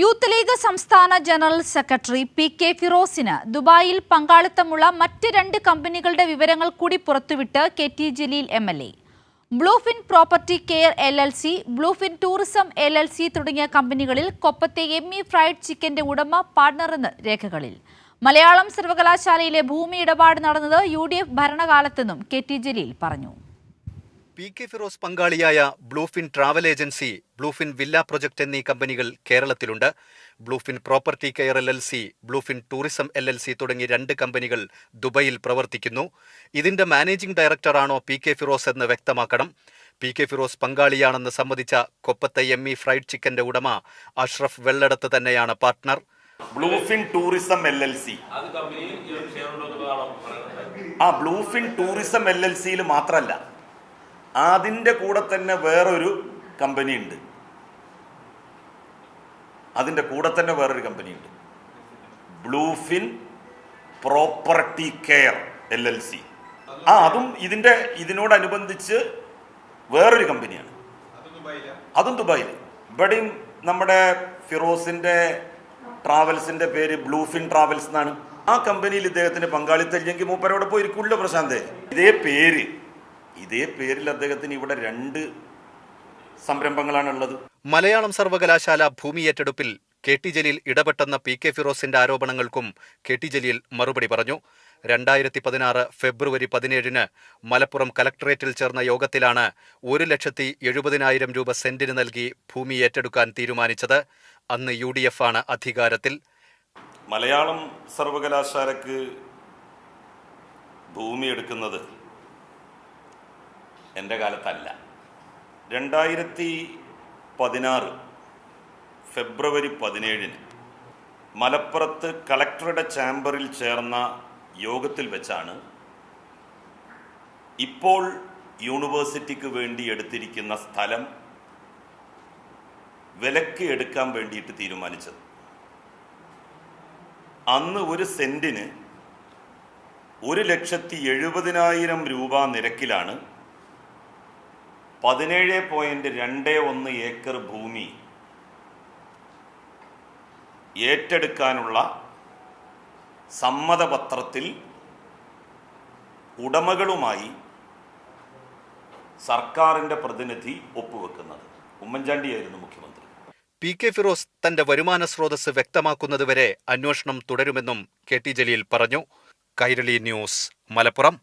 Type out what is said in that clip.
Youth league സംസ്ഥാന general secretary P K ഫിറോസിന് ദുബായിൽ പങ്കാളിത്തമുള്ള മറ്റ് രണ്ട് കമ്പനികളുടെ വിവരങ്ങൾ കൂടി പുറത്തുവിട്ട് K T Jaleel M L A. Bluefin property care L L C Bluefin tourism L L C തുടങ്ങിയ കമ്പനികളിൽ കൊപ്പത്തെ എം ഇ ഫ്രൈഡ് ചിക്കന്റെ ഉടമ പാർട്ണറെന്ന് രേഖകളിൽ. മലയാളം സർവകലാശാലയിലെ ഭൂമി ഇടപാട് നടന്നത് യു ഡി എഫ് ഭരണകാലത്തെന്നും കെ ടി ജലീൽ പറഞ്ഞു. പി കെ ഫിറോസ് പങ്കാളിയായ Bluefin travel agency Bluefin villa project എന്നീ കമ്പനികൾ കേരളത്തിലുണ്ട്. Bluefin property care L L C Bluefin tourism L L C തുടങ്ങി രണ്ട് കമ്പനികൾ ദുബൈയിൽ പ്രവർത്തിക്കുന്നു. ഇതിന്റെ മാനേജിംഗ് ഡയറക്ടറാണോ പി കെ ഫിറോസ് എന്ന് വ്യക്തമാക്കണം. പി കെ ഫിറോസ് പങ്കാളിയാണെന്ന് സമ്മതിച്ച കൊപ്പത്തെ എം ഇ ഫ്രൈഡ് ചിക്കന്റെ ഉടമ അഷ്റഫ് വെള്ളടത്ത് തന്നെയാണ് partner. Bluefin tourism L L C. ആ ബ്ലൂഫിൻ ടൂറിസം എൽ എൽ സിയിൽ മാത്രമല്ല അതിന്റെ കൂടെ തന്നെ വേറൊരു കമ്പനി ഉണ്ട് അതിന്റെ കൂടെ തന്നെ വേറൊരു കമ്പനി ഉണ്ട് Bluefin property care L L C ആ അതും ഇതിന്റെ ഇതിനോടനുബന്ധിച്ച് വേറൊരു കമ്പനിയാണ്. അതും ദുബായിൽ ഇവിടെയും നമ്മുടെ ഫിറോസിന്റെ ട്രാവൽസിന്റെ പേര് ബ്ലൂഫിൻ ട്രാവൽസ് എന്നാണ്. ആ കമ്പനിയിൽ ഇദ്ദേഹത്തിന് പങ്കാളിത്തം ഇല്ലെങ്കിൽ മൂപ്പരോടെ പോയിരിക്കില്ല പ്രശാന്തേ. ഇതേ പേര്. ഇതേ പേരിൽ അദ്ദേഹത്തിന് ഇവിടെ രണ്ട് സംരംഭങ്ങളാണുള്ളത്. മലയാളം സർവകലാശാല ഭൂമി ഏറ്റെടുപ്പിൽ കെ ടി ജലീൽ ഇടപെട്ടെന്ന പി കെ ഫിറോസിന്റെ ആരോപണങ്ങൾക്കും കെ ടി ജലീൽ മറുപടി പറഞ്ഞു. രണ്ടായിരത്തി പതിനാറ് ഫെബ്രുവരി പതിനേഴിന് മലപ്പുറം കലക്ടറേറ്റിൽ ചേർന്ന യോഗത്തിലാണ് ഒരു ലക്ഷത്തി എഴുപതിനായിരം രൂപ സെന്റിന് നൽകി ഭൂമി ഏറ്റെടുക്കാൻ തീരുമാനിച്ചത്. അന്ന് യു ഡി എഫ് ആണ് അധികാരത്തിൽ. മലയാളം സർവകലാശാലക്ക് ഭൂമി എടുക്കുന്നത് എന്റെ കാലത്തല്ല. രണ്ടായിരത്തി പതിനാറ് ഫെബ്രുവരി പതിനേഴിന് മലപ്പുറത്ത് കളക്ടറുടെ ചാമ്പറിൽ ചേർന്ന യോഗത്തിൽ വെച്ചാണ് ഇപ്പോൾ യൂണിവേഴ്സിറ്റിക്ക് വേണ്ടി എടുത്തിരിക്കുന്ന സ്ഥലം വിലക്ക് എടുക്കാൻ വേണ്ടിയിട്ട് തീരുമാനിച്ചത്. അന്ന് ഒരു സെന്റിന് ഒരു ലക്ഷത്തി എഴുപതിനായിരം രൂപ നിരക്കിലാണ് പതിനേഴ് പോയിന്റ് രണ്ട് ഒന്ന് ഏക്കർ ഭൂമി ഏറ്റെടുക്കാനുള്ള സമ്മതപത്രത്തിൽ ഉടമകളുമായി സർക്കാരിന്റെ പ്രതിനിധി ഒപ്പുവെക്കുന്നത്. ഉമ്മൻചാണ്ടിയായിരുന്നു മുഖ്യമന്ത്രി. പി കെ ഫിറോസ് തന്റെ വരുമാന സ്രോതസ് വ്യക്തമാക്കുന്നതുവരെ അന്വേഷണം തുടരുമെന്നും കെ ടി ജലീൽ പറഞ്ഞു. കൈരളി ന്യൂസ് മലപ്പുറം.